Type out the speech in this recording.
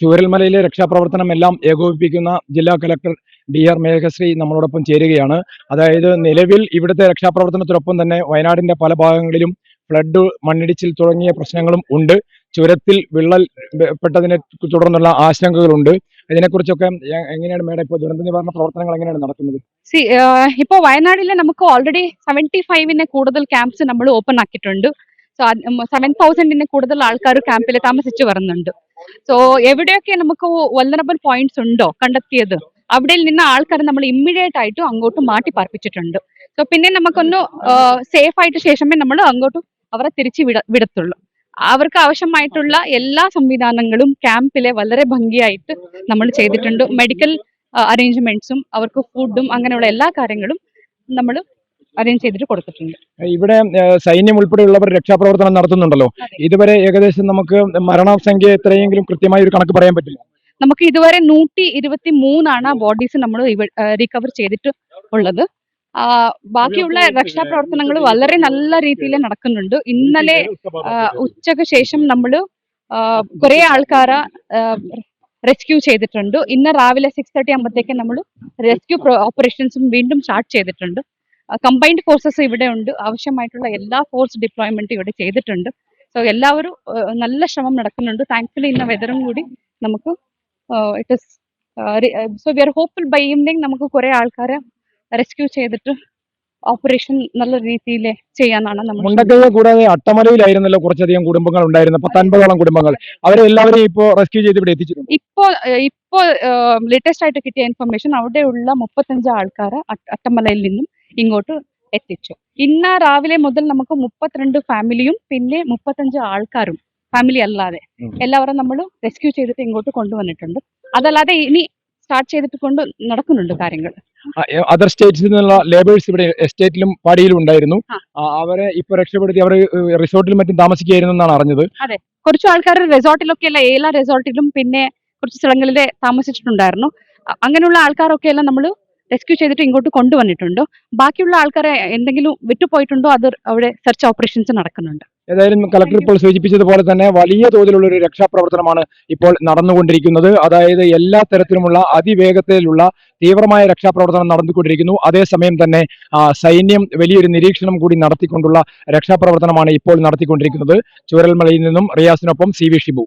ചൂരൽമലയിലെ രക്ഷാപ്രവർത്തനം എല്ലാം ഏകോപിപ്പിക്കുന്ന ജില്ലാ കലക്ടർ ഡി ആർ മേഘശ്രീ നമ്മളോടൊപ്പം ചേരുകയാണ്. അതായത് നിലവിൽ ഇവിടുത്തെ രക്ഷാപ്രവർത്തനത്തിനൊപ്പം തന്നെ വയനാടിന്റെ പല ഭാഗങ്ങളിലും ഫ്ലഡ് മണ്ണിടിച്ചിൽ തുടങ്ങിയ പ്രശ്നങ്ങളും ഉണ്ട്. ചുരത്തിൽ വിള്ളൽ പെട്ടതിനെ തുടർന്നുള്ള ആശങ്കകളുണ്ട്. ഇതിനെക്കുറിച്ചൊക്കെ എങ്ങനെയാണ് മേഡം ഇപ്പോൾ ദുരന്ത നിവാരണ പ്രവർത്തനങ്ങൾ എങ്ങനെയാണ് നടക്കുന്നത്? സി ഇപ്പോൾ വയനാടിൽ നമുക്ക് ഓൾറെഡി സെവന്റി ഫൈവിന് കൂടുതൽ ക്യാമ്പ്സ് നമ്മൾ ഓപ്പൺ ആക്കിയിട്ടുണ്ട്. സോ സെവൻ തൗസൻഡിന് കൂടുതൽ ആൾക്കാർ ക്യാമ്പിൽ താമസിച്ചു വരുന്നുണ്ട്. സോ എവിടെയൊക്കെ നമുക്ക് വല്ലനബിൾ പോയിന്റ്സ് ഉണ്ടോ കണ്ടെത്തിയത്? അവിടെ നിന്ന് ആൾക്കാരെ നമ്മൾ ഇമ്മീഡിയറ്റ് ആയിട്ടും അങ്ങോട്ട് മാറ്റി പാർപ്പിച്ചിട്ടുണ്ട്. സോ പിന്നെ നമുക്കൊന്ന് സേഫ് ആയിട്ട് ശേഷമേ നമ്മൾ അങ്ങോട്ട് അവരെ തിരിച്ചു വിട വിടത്തുള്ളൂ. അവർക്ക് ആവശ്യമായിട്ടുള്ള എല്ലാ സംവിധാനങ്ങളും ക്യാമ്പിലെ വളരെ ഭംഗിയായിട്ട് നമ്മൾ ചെയ്തിട്ടുണ്ട്. മെഡിക്കൽ അറേഞ്ച്മെന്റ്സും അവർക്ക് ഫുഡും അങ്ങനെയുള്ള എല്ലാ കാര്യങ്ങളും നമ്മൾ അറേഞ്ച് ചെയ്തിട്ട് കൊടുത്തിട്ടുണ്ട്. ഇവിടെ സൈന്യം ഉൾപ്പെടെയുള്ളവർ രക്ഷാപ്രവർത്തനം നടത്തുന്നുണ്ടല്ലോ. ഇതുവരെ ഏകദേശം നമുക്ക് മരണസംഖ്യ എത്രയെങ്കിലും കൃത്യമായി ഒരു കണക്ക് പറയാൻ പറ്റില്ല. നമുക്ക് ഇതുവരെ നൂറ്റി ഇരുപത്തി മൂന്നാണ് ബോഡീസ് നമ്മൾ റിക്കവർ ചെയ്തിട്ട് ഉള്ളത്. ബാക്കിയുള്ള രക്ഷാപ്രവർത്തനങ്ങൾ വളരെ നല്ല രീതിയിൽ നടക്കുന്നുണ്ട്. ഇന്നലെ ഉച്ചയ്ക്ക് ശേഷം നമ്മൾ കുറെ ആൾക്കാരെ റെസ്ക്യൂ ചെയ്തിട്ടുണ്ട്. ഇന്ന് രാവിലെ സിക്സ് തേർട്ടി ആകുമ്പോഴത്തേക്ക് നമ്മൾ റെസ്ക്യൂ ഓപ്പറേഷൻസും വീണ്ടും സ്റ്റാർട്ട് ചെയ്തിട്ടുണ്ട്. കമ്പൈൻഡ് ഫോഴ്സസ് ഇവിടെ ഉണ്ട്. ആവശ്യമായിട്ടുള്ള എല്ലാ ഫോഴ്സ് ഡിപ്ലോയ്മെന്റും ഇവിടെ ചെയ്തിട്ടുണ്ട്. സോ എല്ലാവരും നല്ല ശ്രമം നടക്കുന്നുണ്ട്. താങ്ക്ഫുള്ളി ഇന്ന വെതറും കൂടി നമുക്ക് it is so we are hopeful by evening നമുക്ക് കുറെ ആൾക്കാരെ റെസ്ക്യൂ ചെയ്തിട്ട് ഓപ്പറേഷൻ നല്ല രീതിയിൽ ചെയ്യാനാണ് മുണ്ടക്കയെ കൂടാതെ അട്ടമലയിലായിരുന്നല്ലോ കുറച്ചധികം കുടുംബങ്ങൾ ഉണ്ടായിരുന്നു പത്തൻപതോളം കുടുംബങ്ങൾ. അവരെ എല്ലാവരെയും ഇപ്പോൾ റെസ്ക്യൂ ചെയ്ത് ഇവിടെ എത്തിച്ചിട്ടുണ്ട്. ഇപ്പോ ഇപ്പോൾ ലേറ്റസ്റ്റ് ആയിട്ട് കിട്ടിയ ഇൻഫർമേഷൻ അവിടെയുള്ള മുപ്പത്തഞ്ച് ആൾക്കാരെ അട്ട- അട്ടമലയിൽ നിന്നും ഇങ്ങോട്ട് എത്തിച്ചു. ഇന്ന രാവിലെ മുതൽ നമുക്ക് മുപ്പത്തിരണ്ട് ഫാമിലിയും പിന്നെ മുപ്പത്തഞ്ച് ആൾക്കാരും ഫാമിലി അല്ലാതെ. എല്ലാവരും നമ്മൾ റെസ്ക്യൂ ചെയ്തിട്ട് ഇങ്ങോട്ട് കൊണ്ടുവന്നിട്ടുണ്ട്. അതല്ലാതെ ഇനി സ്റ്റാർട്ട് ചെയ്തിട്ട് കൊണ്ട് നടക്കുന്നുണ്ട് കാര്യങ്ങൾ. അതർ സ്റ്റേറ്റ്സിൽ നിന്നുള്ള ലേബേഴ്സ് ഇവിടെ എസ്റ്റേറ്റിലും പാടിയിലും ഉണ്ടായിരുന്നു. അവരെ ഇപ്പൊ രക്ഷപ്പെടുത്തി അവർ റിസോർട്ടിലും മറ്റും താമസിക്കുകയായിരുന്നു എന്നാണ് അറിഞ്ഞത്. അതെ. കുറച്ച് ആൾക്കാർ റിസോർട്ടിലൊക്കെ അല്ല ഏല റിസോർട്ടിലും പിന്നെ കുറച്ച് സ്ഥലങ്ങളിൽ താമസിച്ചിട്ടുണ്ടായിരുന്നു. അങ്ങനെയുള്ള ആൾക്കാരൊക്കെ എല്ലാം നമ്മൾ റെസ്ക്യൂ ചെയ്തിട്ട് ഇങ്ങോട്ട് കൊണ്ടുവന്നിട്ടുണ്ടോ? ബാക്കിയുള്ള ആൾക്കാരെ എന്തെങ്കിലും വിട്ടുപോയിട്ടുണ്ടോ? അത് അവിടെ സെർച്ച് ഓപ്പറേഷൻസ് നടക്കുന്നുണ്ട്. ഏതായാലും കളക്ടർ ഇപ്പോൾ സൂചിപ്പിച്ചതുപോലെ തന്നെ വലിയ തോതിലുള്ള ഒരു രക്ഷാപ്രവർത്തനമാണ് ഇപ്പോൾ നടന്നുകൊണ്ടിരിക്കുന്നത്. അതായത് എല്ലാ തരത്തിലുമുള്ള അതിവേഗത്തിലുള്ള തീവ്രമായ രക്ഷാപ്രവർത്തനം നടന്നുകൊണ്ടിരിക്കുന്നു. അതേസമയം തന്നെ സൈന്യം വലിയൊരു നിരീക്ഷണം കൂടി നടത്തിക്കൊണ്ടുള്ള രക്ഷാപ്രവർത്തനമാണ് ഇപ്പോൾ നടത്തിക്കൊണ്ടിരിക്കുന്നത്. ചൂരൽമലയിൽ നിന്നും റിയാസിനൊപ്പം C V Shibu.